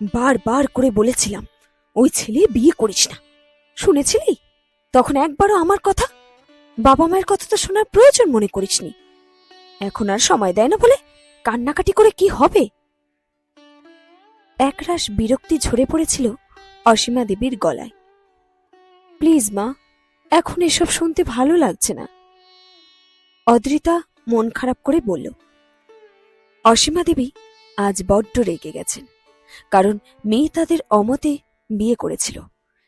বারবার করে বলেছিলাম, ওই ছেলে বিয়ে করিস না। শুনেছিলি? তখন একবারও আমার কথা? বাবা মায়ের কথা তো শোনার প্রয়োজন মনে করিসনি। এখন আর সময় দেয় না বলে কান্নাকাটি করে কি হবে? একরাশ বিরক্তি ঝরে পড়েছিল অসীমা দেবীর গলায়। প্লিজ মা, এখন এসব শুনতে ভালো লাগছে না। অদ্রিতা মন খারাপ করে বলল, অসীমা দেবী, আজ বড্ড রেগে গেছেন। কারণ মেয়ে তাদের অমতে বিয়ে করেছিল।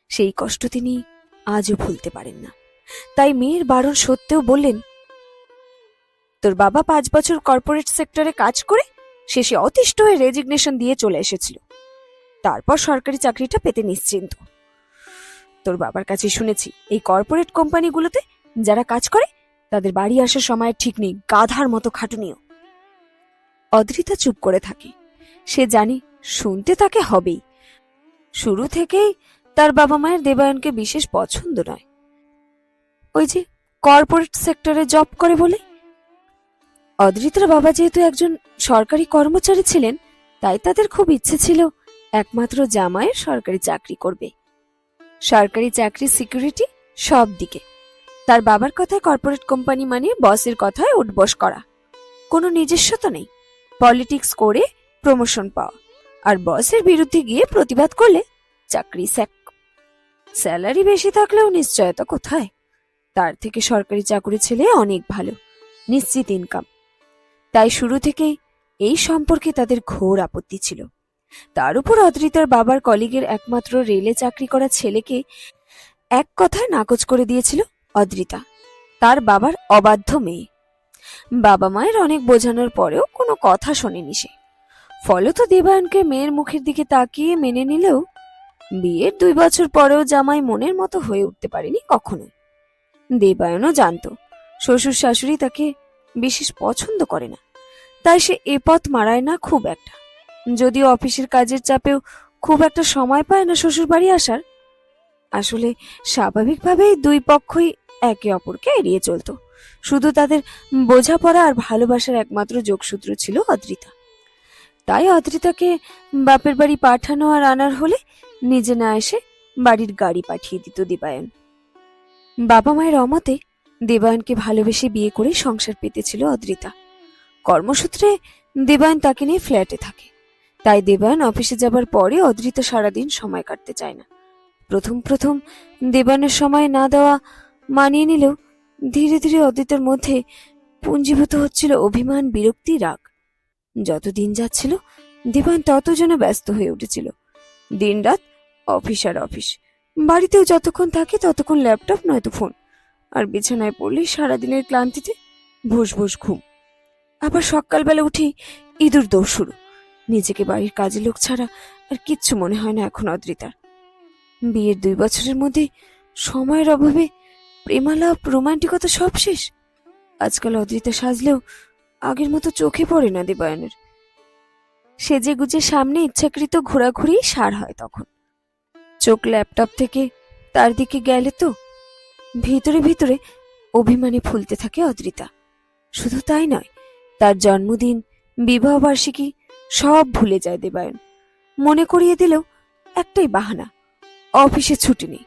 সেই কষ্ট তিনি আজও ভুলতে পারেন না। তাই মেয়ের বারণ সত্ত্বেও বললেন, তোর বাবা পাঁচ বছর কর্পোরেট সেক্টরে কাজ করে শেষে অতিষ্ঠ হয়ে রেজিগনেশন দিয়ে চলে এসেছিল। তারপর সরকারি চাকরিটা পেতে নিশ্চিন্ত। তোর বাবার কাছে শুনেছি, এই কর্পোরেট কোম্পানিগুলোতে যারা কাজ করে, তাদের বাড়ি আসার সময় ঠিক নেই, গাধার মতো খাটুনিও। অদ্রিতা চুপ করে থাকে। সে জানে শুনতে তাকে হবেই। শুরু থেকেই তার বাবা মায়ের দেবায়নকে বিশেষ পছন্দ নয়। ওই যে কর্পোরেট সেক্টরে জব করে বলে। অদ্রিতার বাবা যেহেতু একজন সরকারি কর্মচারী ছিলেন, তাই তাদের খুব ইচ্ছে ছিল একমাত্র জামাইয়ের সরকারি চাকরি করবে। সরকারি চাকরি, সিকিউরিটি সব দিকে। তার বাবার কথায় কর্পোরেট কোম্পানি মানে বসের কথায় উঠবস করা। কোনো নিজস্বতা নেই। পলিটিক্স করে প্রমোশন পাওয়া। আর বসের বিরুদ্ধে গিয়ে প্রতিবাদ করলে চাকরি স্যাক। স্যালারি বেশি থাকলেও নিশ্চয়তা কোথায়? তার থেকে সরকারি চাকরি ছেলে অনেক ভালো, নিশ্চিত ইনকাম তাই শুরু থেকেই এই সম্পর্কে তাদের ঘোর আপত্তি ছিল। তার উপর অদ্রিতার বাবার কলিগের একমাত্র রেলে চাকরি করা ছেলেকে এক কথায় নাকচ করে দিয়েছিল অদ্রিতা, তার বাবার অবাধ্য মেয়ে। বাবা মায়ের অনেক বোঝানোর পরেও কোনো কথা শোনেনি সে। ফলত দেবায়নকে মেয়ের মুখের দিকে তাকিয়ে মেনে নিলেও বিয়ের দুই বছর পরেও জামাই মনের মতো হয়ে উঠতে পারেনি কখনোই। দেবায়নও জানতো, শ্বশুর শাশুড়ি তাকে বিশেষ পছন্দ করে না, তাই সে এ পথ মারায় না খুব একটা। যদিও অফিসের কাজের চাপেও খুব একটা সময় পায় না শ্বশুর বাড়ি আসার, আসলে স্বাভাবিকভাবেই দুই পক্ষই একে অপরকে এড়িয়ে চলতো। শুধু তাদের বোঝাপড়া আর ভালোবাসার একমাত্র যোগসূত্র ছিল অদ্রিতা। তাই অদ্রিতাকে বাপের বাড়ি পাঠানো আর আনার হলে নিজে না এসে বাড়ির গাড়ি পাঠিয়ে দিত দেবায়ন। বাবা মায়ের অমতে দেবায়নকে ভালোবেসে বিয়ে করে সংসার পেতেছিল অদ্রিতা কর্মসূত্রে দেবায়ন তাকে নিয়ে ফ্ল্যাটে থাকে। তাই দেবায়ন অফিসে যাবার পরে অদ্রিতা সারাদিন সময় কাটতে চায় না। প্রথম প্রথম দেবায়নের সময় না দেওয়া মানিয়ে নিলেও ধীরে ধীরে অদ্রিতার মধ্যে পুঞ্জীভূত হচ্ছিল অভিমান, বিরক্তি, রাগ। যত দিন যাচ্ছিল দেবায়ন তত যেন ব্যস্ত হয়ে উঠেছিল। দিনরাত অফিস আর অফিস। বাড়িতেও যতক্ষণ থাকে, ততক্ষণ ল্যাপটপ নয়তো ফোন। আর বিছানায় পড়লেই সারাদিনের ক্লান্তিতে ভুস ভুস ঘুম। আবার সকালবেলা উঠেই ইঁদুর দৌড় শুরু। নিজেকে বাড়ির কাজের লোক ছাড়া আর কিচ্ছু মনে হয় না এখন অদ্রিতার। বিয়ের দুই বছরের মধ্যে সময়ের অভাবে প্রেমালাপ, রোমান্টিকতা সব শেষ। আজকাল অদ্রিতা সাজলেও আগের মতো চোখে পড়ে না দেবায়নের। সেজে গুজে সামনে ইচ্ছাকৃত ঘোরাঘুরি সার হয় তখন। চোখ ল্যাপটপ থেকে তার দিকে গেলে তো ভিতরে ভিতরে অভিমানে ফুলতে থাকে অদ্রিতা। শুধু তাই নয়, তার জন্মদিন, বিবাহবার্ষিকী সব ভুলে যায় দেবায়ন। মনে করিয়ে দিলেও একটাই বাহানা, অফিসে ছুটি নেই।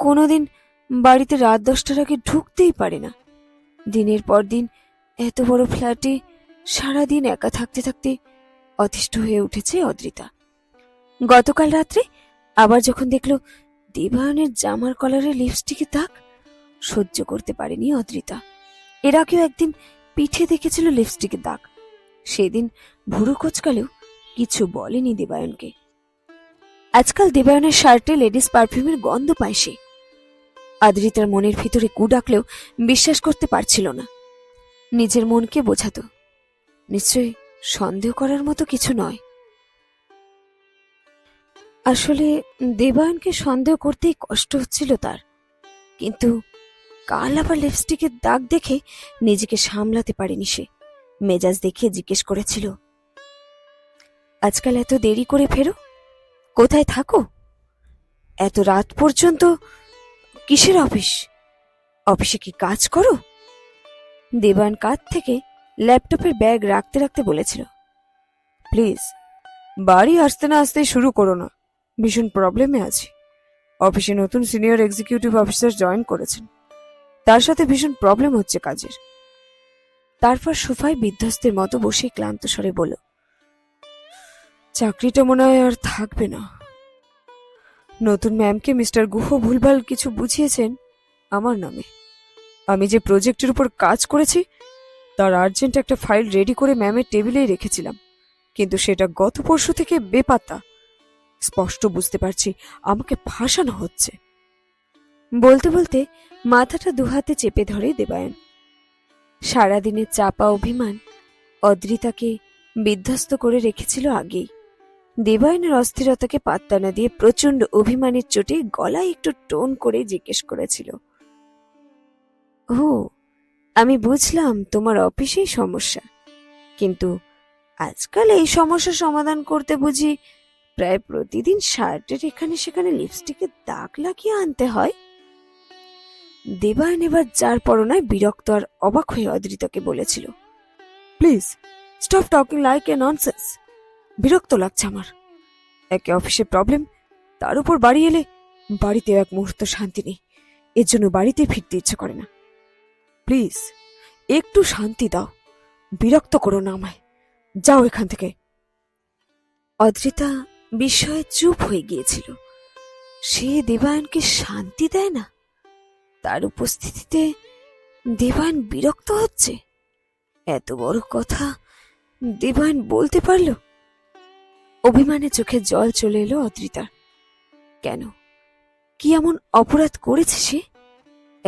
কোনোদিন বাড়িতে রাত দশটার আগে ঢুকতেই পারে না। দিনের পর দিন এত বড় ফ্ল্যাটে সারাদিন একা থাকতে থাকতে অতিষ্ঠ হয়ে উঠেছে অদ্রিতা। গতকাল রাত্রে আবার যখন দেখল দেবায়নের জামার কলারে লিপস্টিকে দাগ, সহ্য করতে পারেনি অদ্রিতা। এর আগেও একদিন পিঠে দেখেছিল লিপস্টিকের দাগ। সেদিন ভুরু কোচকালেও কিছু বলেনি দেবায়নকে। আজকাল দেবায়নের শার্টে লেডিস পারফিউমের গন্ধ পায় সে। আদ্রিতার মনের ভিতরে কু ডাকলেও বিশ্বাস করতে পারছিল না। নিজের মনকে বোঝাতো। নিশ্চয়ই সন্দেহ করার মতো কিছু নয়। আসলে দেবায়নকে সন্দেহ করতেই কষ্ট হচ্ছিল তার। কিন্তু কাল আবার লিপস্টিকের দাগ দেখে নিজেকে সামলাতে পারেনি সে। মেজাজ দেখে জিজ্ঞেস করেছিল, আজকাল এত দেরি করে ফেরো? কোথায় থাকো? এত রাত পর্যন্ত কিসের অফিস? অফিসে কি কাজ করো? দেবায়ন কাঁধ থেকে ল্যাপটপের ব্যাগ রাখতে রাখতে বলেছিল, প্লিজ, বাড়ি আসতে না আসতে শুরু করো না। ভীষণ প্রবলেমে আছি। অফিসে নতুন সিনিয়র এক্সিকিউটিভ অফিসার জয়েন করেছেন। তার সাথে ভীষণ প্রবলেম হচ্ছে কাজের। তারপর সোফায় বিধ্বস্তের মতো বসে ক্লান্ত স্বরে বলল, চাকরিটা মনে হয় আর থাকবে না। নতুন ম্যামকে মিস্টার গুহ ভুলভাল কিছু বুঝিয়েছেন আমার নামে। আমি যে প্রজেক্টের উপর কাজ করেছি, তার আর্জেন্ট একটা ফাইল রেডি করে ম্যামের টেবিলেই রেখেছিলাম। কিন্তু সেটা গত পরশু থেকে বেপাত্তা। স্পষ্ট বুঝতে পারছি আমাকে ফাঁসানো হচ্ছে। বলতে বলতে মাথাটা দুহাতে চেপে ধরে দেবায়ন। সারাদিনের চাপা অভিমান অদ্রিতাকে বিধ্বস্ত করে রেখেছিল আগেই। দেবায়নের অস্থিরতাকে পাত্তা না দিয়ে প্রচণ্ড অভিমানের চোটে গলায় একটু টোন করে জিজ্ঞেস করেছিল। ও, আমি বুঝলাম তোমার অফিসেই সমস্যা। কিন্তু আজকাল এই সমস্যা সমাধান করতে বুঝি প্রায় প্রতিদিন শার্টের এখানে সেখানে লিপস্টিকের দাগ লাগিয়ে আনতে হয়। দেবায়ন এবার যার পরনায় বিরক্ত আর অবাক হয়ে অদৃতকে বলেছিল, please stop talking like a nonsense বিরক্ত লাগছে আমার। একে অফিসে প্রবলেম তার উপর বাড়ি এলে বাড়িতে এক মুহূর্ত শান্তি নেই। এর জন্য বাড়িতে ফিরতে ইচ্ছে করে না। প্লিজ, একটু শান্তি দাও। বিরক্ত করো না আমায়। যাও এখান থেকে। অদ্রিতা বিস্ময়ে চুপ হয়ে গিয়েছিল। সে দেবায়নকে শান্তি দেয় না? তার উপস্থিতিতে দেবায়ন বিরক্ত হচ্ছে? এত বড় কথা দেবায়ন বলতে পারল? অভিমানে চোখে জল চলে এলো অদ্রিতার। কেন? কি এমন অপরাধ করেছে সে?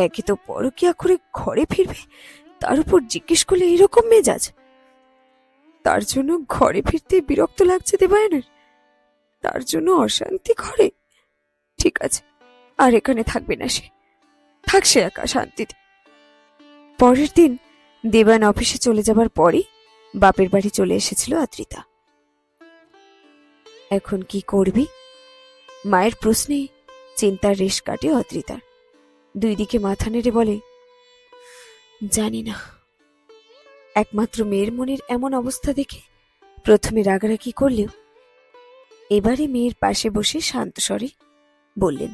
একে তো পরকিয়া করে ঘরে ফিরবে, তার উপর জিজ্ঞেস করলে এরকম মেজাজ। তার জন্য ঘরে ফিরতে বিরক্ত লাগছে দেবায়নের। তার জন্য অশান্তি ঘরে ঠিক আছে, আর এখানে থাকবে না সে। থাকছে একা শান্তিতে। পরের দিন দেবায়ন অফিসে চলে যাবার পরই বাপের বাড়ি চলে এসেছিল আদ্রিতা। এখন কি করবি? মায়ের প্রশ্নে চিন্তার রেশ কাটে অদ্রিতার দুই দিকে মাথা নেড়ে বলে, জানি না। একমাত্র মেয়ের মনের এমন অবস্থা দেখে প্রথমে রাগারাগি করলেও এবারে মেয়ের পাশে বসে শান্ত স্বরে বললেন,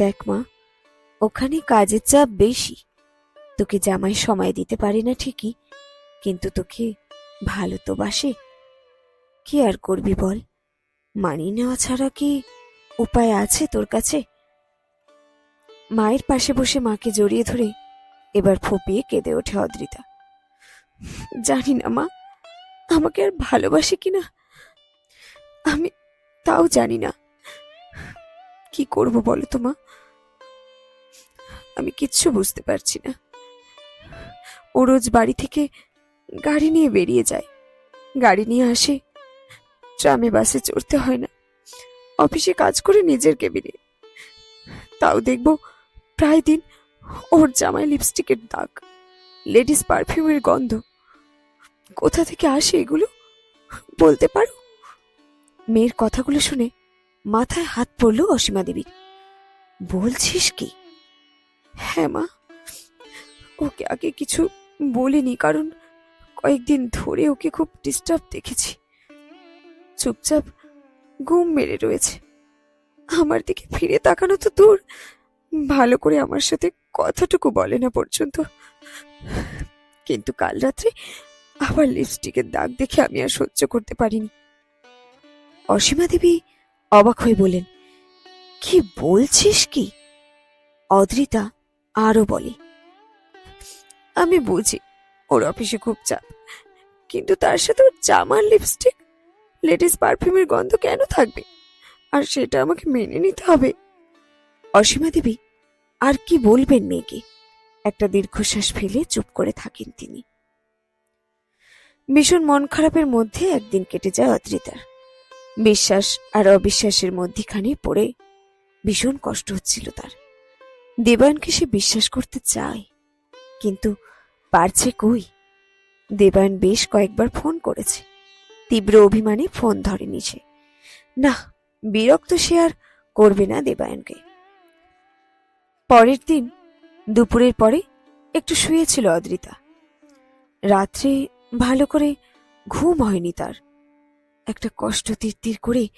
দেখ মা, ওখানে কাজের চাপ বেশি। তোকে জামাই সময় দিতে পারে না ঠিকই, কিন্তু তোকে ভালো তো বাসে। কি আর করবি বল? মানিয়ে নেওয়া ছাড়া কি উপায় আছে তোর কাছে? মায়ের পাশে বসে মাকে জড়িয়ে ধরে এবার ফুপিয়ে কেঁদে ওঠে অদ্রিতা। জানি না মা, আমাকে আর ভালোবাসে কিনা আমি তাও জানি না। কি করব বলো তো মা? আমি কিচ্ছু বুঝতে পারছি না। ও রোজ বাড়ি থেকে গাড়ি নিয়ে বেরিয়ে যায়। গাড়ি নিয়ে আসে। ট্রামে বাসে চড়তে হয় না। অফিসে কাজ করে নিজের কেবিনে। তাও দেখব প্রায় দিন ওর জামায় লিপস্টিকের দাগ, লেডিস পারফিউমের গন্ধ। কোথা থেকে আসে এগুলো? বলতে পারো? মেয়ের কথাগুলো শুনে মাথায় হাত পড়ল অসীমা দেবীর। বলছিস কি? হ্যাঁ মা, ওকে আগে কিছু বলিনি, কারণ কয়েকদিন ধরে ওকে খুব ডিস্টার্ব দেখেছি। চুপচাপ ঘুম মেরে রয়েছে। আমার দিকে ফিরে তাকানো তো দূর ভালো করে আমার সাথে কথাটুকু বলে না পর্যন্ত। কিন্তু কাল রাত্রে আবার লিপস্টিকের দাগ দেখে আমি আর সহ্য করতে পারিনি। অসীমা দেবী অবাক হয়ে বলেন কি বলছিস কি? অদ্রিতা আরও বলে, আমি বুঝি ওর অফিসে খুব চাপ, কিন্তু তার সাথে ওর জামার লিপস্টিক লেডিস পারফিউমের গন্ধ কেন থাকবে? আর সেটা আমাকে মেনে নিতে হবে। অসীমা দেবী আর কি বলবেন মেয়েকে? একটা দীর্ঘশ্বাস ফেলে চুপ করে থাকেন তিনি। ভীষণ মন খারাপের মধ্যে একদিন কেটে যায় অদ্রিতার। বিশ্বাস আর অবিশ্বাসের মধ্যিখানে পড়ে ভীষণ কষ্ট হচ্ছিল তার। দেবায়নকে সে বিশ্বাস করতে চায়, কিন্তু পারছে কই? দেবায়ন বেশ কয়েকবার ফোন করেছে। তীব্র অভিমানে ফোন ধরেনি সে। না, বিরক্ত সে আর করবে না দেবায়নকে। পরের দিন, দুপুরের পরে একটু শুয়েছিল অদ্রিতা। রাত্রে ভালো করে ঘুম হয়নি তার। একটা কষ্ট তীর করে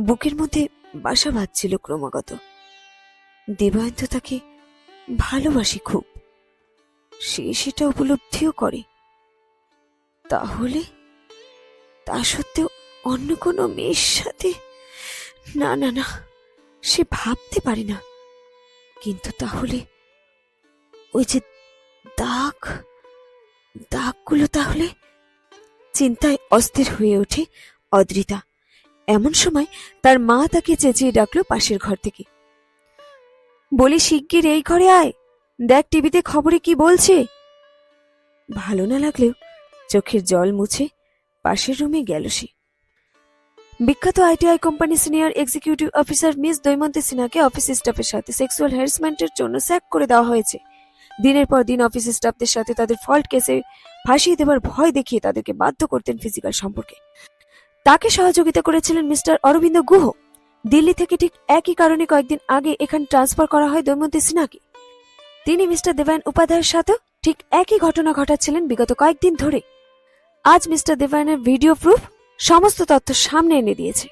বুকের মধ্যে বাসা বাঁধছিল ক্রমাগত। দেবায়ন্ত তাকে ভালোবাসি খুব। সে সেটা উপলব্ধিও করে। তাহলে তা সত্ত্বেও অন্য কোনো মেয়ের সাথে না না না, সে ভাবতে পারে না। কিন্তু তাহলে ওই যে দাগ, দাগগুলো তাহলে চিন্তায় অস্থির হয়ে ওঠে অদ্রিতা। এমন সময় তার মা তাকে চেঁচিয়ে ডাকলো পাশের ঘর থেকে। বলি, শিগগির এই ঘরে আয়। দেখ, টিভিতে খবরে কি বলছে। ভালো না লাগলেও চোখের জল মুছে পাশের রুমে গেল সে। বিখ্যাত ITI company senior executive officer miss Daimanti সিনহাকে office স্টাফের সাথে সেক্সুয়াল হ্যারাসমেন্টের জন্য স্যাক করে দেওয়া হয়েছে। দিনের পর দিন অফিস স্টাফদের সাথে তাদের ফল্ট কেসে ফাঁসিয়ে দেবার ভয় দেখিয়ে তাদেরকে বাধ্য করতেন ফিজিক্যাল সম্পর্কে। তাকে সহযোগিতা করেছিলেন মিস্টার অরবিন্দ গুহ। দিল্লি থেকে ঠিক একই কারণে কয়েকদিন আগে এখানে ট্রান্সফার করা হয় দৈমন্তী সিনহাকে। তিনি মিস্টার দেবায়ন উপাধ্যায়ের সাথেও ঠিক একই ঘটনা ঘটাচ্ছিলেন বিগত কয়েকদিন ধরে। আজ মিস্টার দেবায়নের ভিডিও প্রুফ সমস্ত তথ্য সামনে এনে দিয়েছে।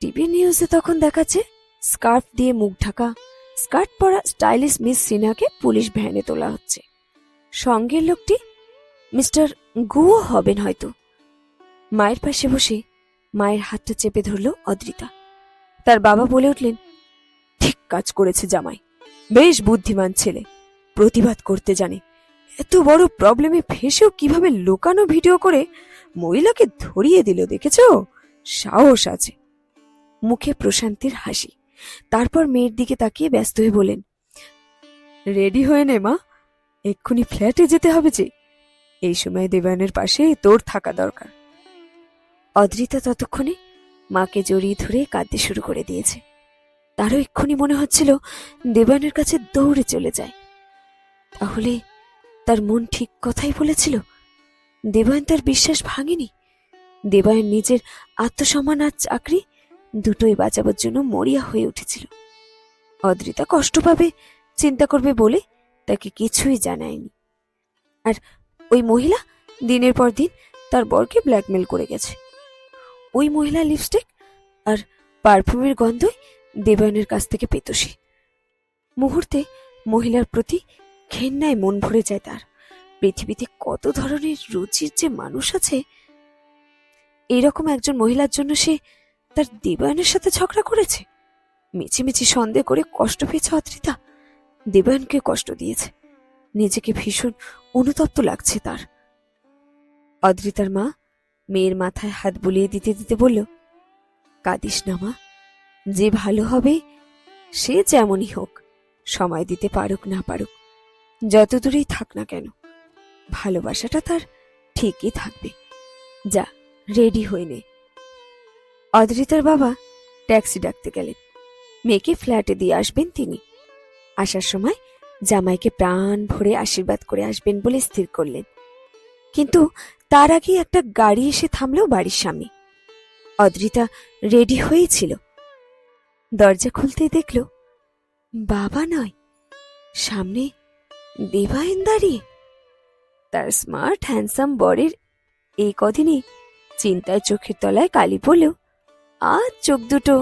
টিভি নিউজে তখন দেখাচ্ছে, স্কার্ফ দিয়ে মুখ ঢাকা, স্কার্ট পরা স্টাইলিশ মিস সিনহাকে পুলিশ ভ্যানে তোলা হচ্ছে। সঙ্গের লোকটি, মিস্টার গুও হবেন হয়তো। মায়ের পাশে বসে মায়ের হাতটা চেপে ধরল অদ্রিতা। তার বাবা বলে উঠলেন, ঠিক কাজ করেছে জামাই। বেশ বুদ্ধিমান ছেলে, প্রতিবাদ করতে জানে। এত বড় প্রবলেমে ফেসেও কীভাবে লোকানো ভিডিও করে মহিলাকে ধরিয়ে দিল, দেখেছ? সাহস আছে। মুখে প্রশান্তির হাসি। তারপর মেয়ের দিকে তাকিয়ে ব্যস্ত হয়ে বলেন রেডি হয়ে নে, মা। এক্ষুনি ফ্ল্যাটে যেতে হবে যে। এই সময় দেবায়নের পাশে তোর থাকা দরকার। অদ্রিতা ততক্ষণে মাকে জড়িয়ে ধরে কাঁদতে শুরু করে দিয়েছে। তারও এক্ষুনি মনে হচ্ছিল দেবায়নের কাছে দৌড়ে চলে যায়। তাহলে তার মন ঠিক কথাই বলেছিল? দেবায়ন তার বিশ্বাস ভাঙেনি। দেবায়ন নিজের আত্মসম্মান আর চাকরি দুটোই বাঁচাবার জন্য মরিয়া হয়ে উঠেছিল। অদ্রিতা কষ্ট পাবে, চিন্তা করবে বলে তাকে কিছুই জানায়নি। আর ওই মহিলা দিনের পর দিন তার বরকে ব্ল্যাকমেল করে গেছে। ওই মহিলা লিপস্টিক আর পারফিউমের গন্ধই দেবায়নের কাছ থেকে পেত সে মুহূর্তে মহিলার প্রতি ঘেন্নায় মন ভরে যায় তার। পৃথিবীতে কত ধরনের রুচির যে মানুষ আছে, এরকম একজন মহিলার জন্য সে তার দেবায়নের সাথে ঝগড়া করেছে? মিছিমিছি সন্দেহ করে কষ্ট পেয়েছে অদ্রিতা দেবায়নকে কষ্ট দিয়েছে। নিজেকে ভীষণ অনুতপ্ত লাগছে তার। অদ্রিতার মা মেয়ের মাথায় হাত বুলিয়ে দিতে দিতে বলল, কাঁদিস না মা, যে ভালো হবে সে যেমনই হোক, সময় দিতে পারুক না পারুক যত দূরেই থাক না কেন। ভালোবাসাটা তার ঠিকই থাকবে। যা রেডি হয়ে নে। অদ্রিতার বাবা ট্যাক্সি ডাকতে গেলেন। মেয়েকে ফ্ল্যাটে দিয়ে আসবেন তিনি। আসার সময় জামাইকে প্রাণ ভরে আশীর্বাদ করে আসবেন বলে স্থির করলেন। কিন্তু তার আগে একটা গাড়ি এসে থামলো বাড়ির সামনে। অদ্রিতা রেডি হয়েই ছিল। দরজা খুলতেই দেখল, বাবা নয়, সামনে দেবায়ন দাঁড়িয়ে। তার স্মার্ট হ্যান্ডসাম বরের এই কদিনই চিন্তায় চোখের তলায় কালি পড়লেও আজ চোখ দুটো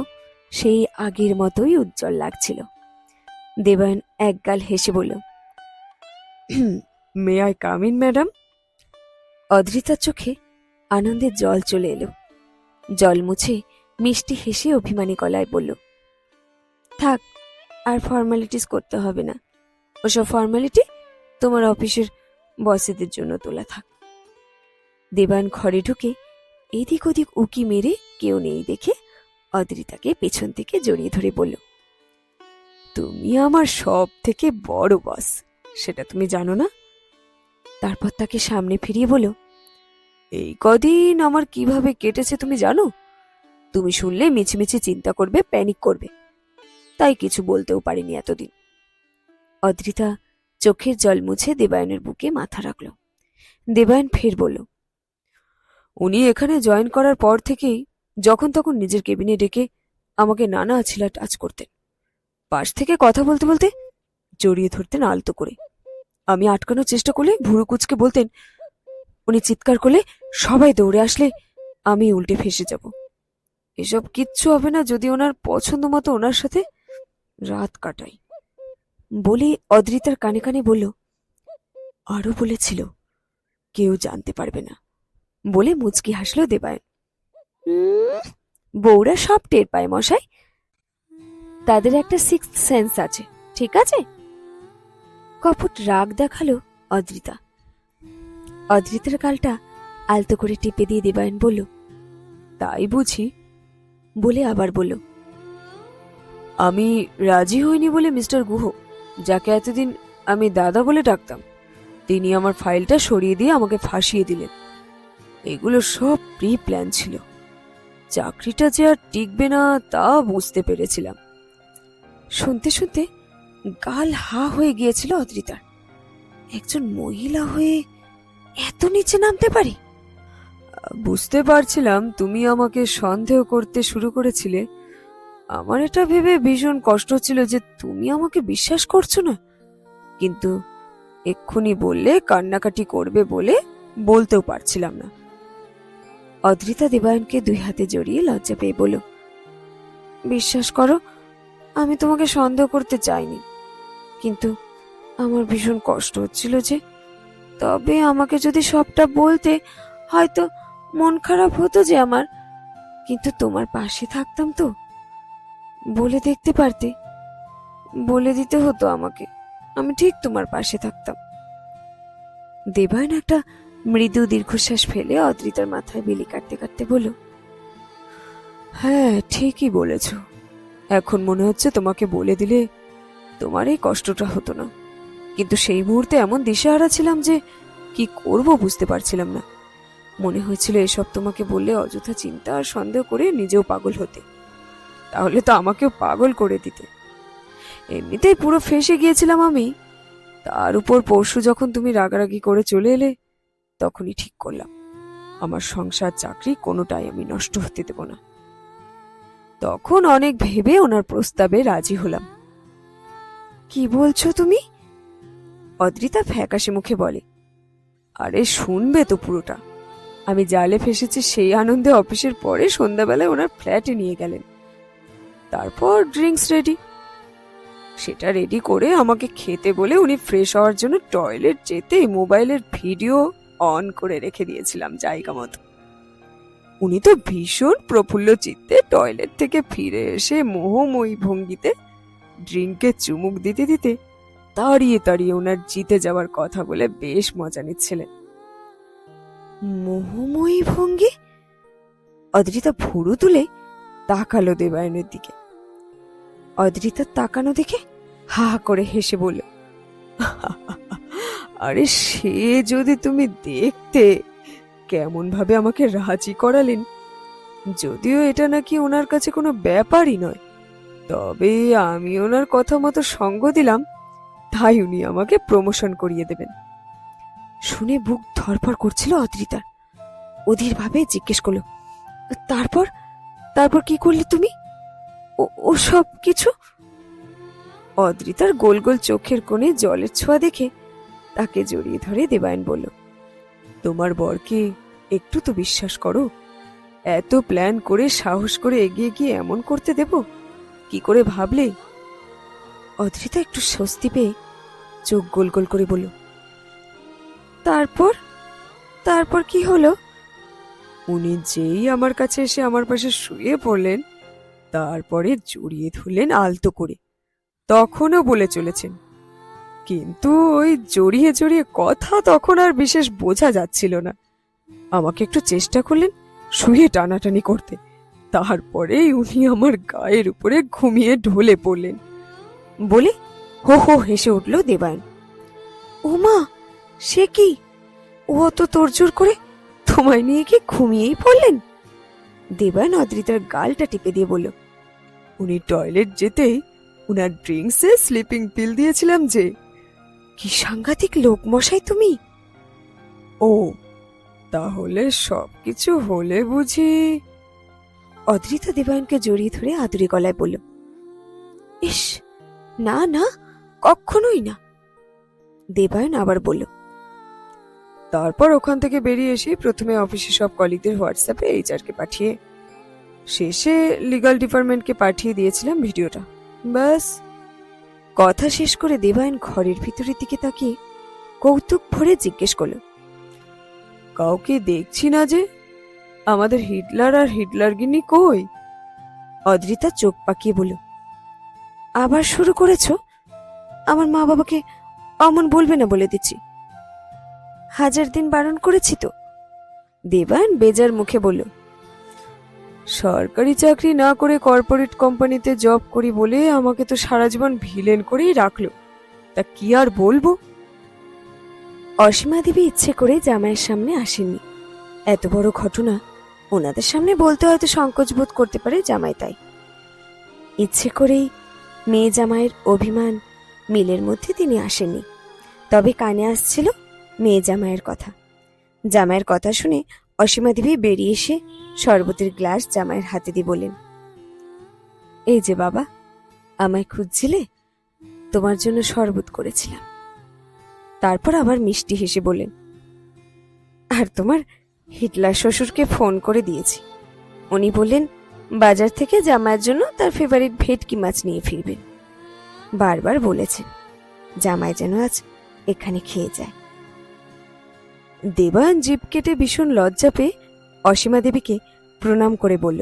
সেই আগের মতোই উজ্জ্বল লাগছিল। দেবায়ন একগাল হেসে বলল may I come in madam অদ্রিতার চোখে আনন্দের জল চলে এলো। জল মুছে মিষ্টি হেসে অভিমানী গলায় বলল, থাক, আর ফর্মালিটিস করতে হবে না। ওসব ফর্মালিটি তোমার অফিসের বসেদের জন্য তোলা থাক। দেবান ঘরে ঢুকে এদিক ওদিক উকি মেরে কেউ নেই দেখে অদ্রিতাকে পেছন থেকে জড়িয়ে ধরে বলল, তুমি আমার সব থেকে বড় বস সেটা তুমি জানো না? তারপর তাকে সামনে ফিরিয়ে বলো এই কদিন আমার কীভাবে কেটেছে তুমি জানো? তুমি শুনলে মিছিমিছি চিন্তা করবে প্যানিক করবে। তাই কিছু বলতেও পারিনি এতদিন। অদ্রিতা চোখের জল মুছে দেবায়নের বুকে মাথা রাখল। দেবায়ন ফের বলল, উনি এখানে জয়েন করার পর থেকেই যখন তখন নিজের কেবিনে ডেকে আমাকে নানা আছিলা টাচ করতেন। পাশ থেকে কথা বলতে বলতে জড়িয়ে ধরতেন আলতো করে। আমি আটকানোর চেষ্টা করলে ভুরু কুচকে বলতেন, উনি চিৎকার করলে সবাই দৌড়ে আসলে আমি উল্টে ফেসে যাব। এসব কিচ্ছু হবে না যদি ওনার পছন্দ মতো ওনার সাথে রাত কাটাই। বলে অদ্রিতার কানে কানে বলল আরও বলেছিল কেউ জানতে পারবে না। বলে মুচকি হাসল দেবায়ন "উম, বউরা সব টের পায় মশাই। তাদের একটা সিক্স সেন্স আছে ঠিক আছে? কপট রাগ দেখাল অদ্রিতা। অদ্রিতার গালটা আলতো করে টিপে দিয়ে দেবায়ন বলল তাই বুঝি? বলে আবার বলল আমি রাজি হইনি বলে মিস্টার গুহ যাকে এতদিন আমি দাদা বলে ডাকতাম, তিনি আমার ফাইলটা সরিয়ে দিয়ে আমাকে ফাঁসিয়ে দিলেন। এগুলো সব প্রি প্ল্যান ছিল। চাকরিটা যে আর টিকবে না তা বুঝতে পেরেছিলাম। শুনতে শুনতে গাল হা হয়ে গিয়েছিল অদ্রিতার। একজন মহিলা হয়ে এত নিচে নামতে পারি? বুঝতে পারছিলাম তুমি আমাকে সন্দেহ করতে শুরু করেছিলে আমার এটা ভেবে ভীষণ কষ্ট ছিল যে তুমি আমাকে বিশ্বাস করছ না। কিন্তু এক্ষুনি বললে, কান্নাকাটি করবে বলে বলতেও পারছিলাম না। অদ্রিতা দেবায়নকে দুই হাতে জড়িয়ে লজ্জা পেয়ে বলল, বিশ্বাস করো, আমি তোমাকে সন্দেহ করতে চাইনি। কিন্তু আমার ভীষণ কষ্ট হচ্ছিল যে তবে আমাকে যদি সবটা বলতে হয়তো মন খারাপ হতো যে আমার। কিন্তু তোমার পাশে থাকতাম তো। বলে দেখতে পারতে। বলে দিতে হতো আমাকে। আমি ঠিক তোমার পাশে থাকতাম। দেবায়ন একটা মৃদু দীর্ঘশ্বাস ফেলে অদ্রিতার মাথায় বেলি কাটতে কাটতে বলল হ্যাঁ ঠিকই বলেছ। এখন মনে হচ্ছে তোমাকে বলে দিলে তোমার এই কষ্টটা হতো না। কিন্তু সেই মুহূর্তে এমন দিশেহারা ছিলাম যে কি করব বুঝতে পারছিলাম না। মনে হয়েছিল এসব তোমাকে বললে অযথা চিন্তা আর সন্দেহ করে নিজেও পাগল হতে। তাহলে তো আমাকেও পাগল করে দিতে। এমনিতেই পুরো ফেসে গিয়েছিলাম আমি। তার উপর পরশু যখন তুমি রাগারাগি করে চলে এলে, তখনই ঠিক করলাম। আমার সংসার চাকরি কোনোটাই আমি নষ্ট হতে দেব না। তখন অনেক ভেবে ওনার প্রস্তাবে রাজি হলাম। কি বলছো তুমি? অদ্রিতা ফ্যাকাশে মুখে বলে, আরে শুনবে তো পুরোটা। আমি জালে ফেসেছি সেই আনন্দে অফিসের পরে সন্ধ্যাবেলায় ওনার ফ্ল্যাটে নিয়ে গেলেন। তারপর ড্রিঙ্কস রেডি সেটা রেডি করে আমাকে খেতে বলে উনি ফ্রেশ হওয়ার জন্য টয়লেট যেতে মোবাইলের ভিডিও অন করে রেখে দিয়েছিলাম জায়গা মতো। উনি তো ভীষণ প্রফুল্ল চিত্তে টয়লেট থেকে ফিরে এসে মোহময়ী ভঙ্গিতে ড্রিঙ্কে চুমুক দিতে দিতে তাড়িয়ে তাড়িয়ে ওনার জিতে যাওয়ার কথা বলে বেশ মজা নিচ্ছিলেন। মোহময়ী ভঙ্গি? অদ্রিতা ভুরু তুলে তাকালো দেবায়নের দিকে। অদ্রিতার তাকানো দেখে হা হা করে হেসে বলল, আরে সে যদি তুমি দেখতে কেমন ভাবে আমাকে রাজি করালেন, যদিও এটা নাকি ওনার কাছে কোনো ব্যাপারই নয়, তবে আমি ওনার কথা মতো সঙ্গ দিলাম, তাই উনি আমাকে প্রমোশন করিয়ে দেবেন। শুনে বুক ধরপড় করছিল অদ্রিতার। অধীর ভাবে জিজ্ঞেস করল, তারপর? তারপর কি করলে তুমি? ও- সব কিছু? অদ্রিতার গোল গোল চোখের কোণে জলের ছোঁয়া দেখে তাকে জড়িয়ে ধরে দেবায়ন বলল, তোমার বরকে একটু তো বিশ্বাস করো। এত প্ল্যান করে, সাহস করে এগিয়ে গিয়ে এমন করতে দেব? কি করে ভাবলে? অদ্রিতা একটু স্বস্তি পেয়ে চোখ গোল গোল করে বলল, তারপর? তারপর কি হলো? উনি যেই আমার কাছে এসে আমার পাশে শুয়ে পড়লেন তারপরে জড়িয়ে ধরলেন আলতো করে। তখনও বলে চলেছেন, কিন্তু ওই জড়িয়ে জড়িয়ে কথা তখন আর বিশেষ বোঝা যাচ্ছিল না। আমাকে একটু চেষ্টা করলেন শুয়ে টানাটানি করতে। তারপরেই উনি আমার গায়ের উপরে ঘুমিয়ে ঢলে পড়লেন। বলে হো হো হেসে উঠল দেবায়ন, ওমা, সে কি? ও অত তোড়জোড় করে তোমায় নিয়ে কি ঘুমিয়েই পড়লেন? দেবায়ন অদ্রিতার গালটা টিপে দিয়ে বলল উনি টয়লেট যেতেই উনার ড্রিঙ্কসে স্লিপিং পিল দিয়েছিলাম যে। কি সাংঘাতিক লোক মশাই তুমি? ও, তাহলে সবকিছু হলে বুঝি। অদ্রিতা দেবায়নকে জড়িয়ে ধরে আদুরে গলায় বলল, ইস, না না, কখনোই না। দেবায়ন আবার বলল, তারপর ওখান থেকে বেরিয়ে এসে প্রথমে অফিসে সব কলিগদের হোয়াটসঅ্যাপে এইচআরকে পাঠিয়ে শেষে লিগ্যাল ডিপার্টমেন্টকে পাঠিয়ে দিয়েছিলাম ভিডিওটা। ব্যাস। কথা শেষ করে দেবায়ন ঘরের ভিতরের দিকে তাকিয়ে কৌতুক ভরে জিজ্ঞেস করল, কাউকে দেখছি না যে? আমাদের হিটলার আর হিটলার গিনি কই? অদ্রিতা চোখ পাকিয়ে বলল, আবার শুরু করেছ? আমার মা বাবাকে অমন বলবে না বলে দিচ্ছি। হাজার দিন বারণ করেছি তো? দেবায়ন বেজার মুখে বলল সরকারি চাকরি না করে কর্পোরেট কোম্পানিতে জব করি বলে আমাকে তো সারা জীবন ভিলেন করেই রাখল। তা কি আর বলব? অসীমা দেবী ইচ্ছে করে জামাইয়ের সামনে আসেননি। এত বড় ঘটনা, ওনাদের সামনে বলতে হয়তো সংকোচ বোধ করতে পারে জামাই তাই। ইচ্ছে করেই মেয়ে জামাইয়ের অভিমান মিলের মধ্যে তিনি আসেননি। তবে কানে আসছিল মেয়ে জামাইয়ের কথা। জামাইয়ের কথা শুনে অসীমা দেবী বেরিয়ে এসে শরবতের গ্লাস জামাইয়ের হাতে দিয়ে বলেন এই যে বাবা, আমায় খুঁজছিলে? তোমার জন্য শরবত করেছিলাম। তারপর আবার মিষ্টি হেসে বলেন আর তোমার হিটলার শ্বশুরকে ফোন করে দিয়েছি। উনি বললেন, বাজার থেকে জামাইয়ের জন্য তার ফেভারিট ভেটকি মাছ নিয়ে ফিরবেন। বারবার বলেছেন, জামাই যেন আজ এখানে খেয়ে যায়। দেবায়ন জিপ কেটে ভীষণ লজ্জা পেয়ে অসীমা দেবীকে প্রণাম করে বলল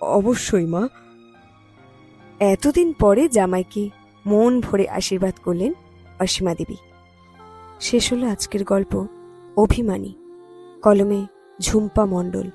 অবশ্যই মা। এতদিন পরে জামাইকে মন ভরে আশীর্বাদ করলেন অসীমা দেবী। শেষ হলো আজকের গল্প অভিমানী, কলমে ঝুম্পা মণ্ডল।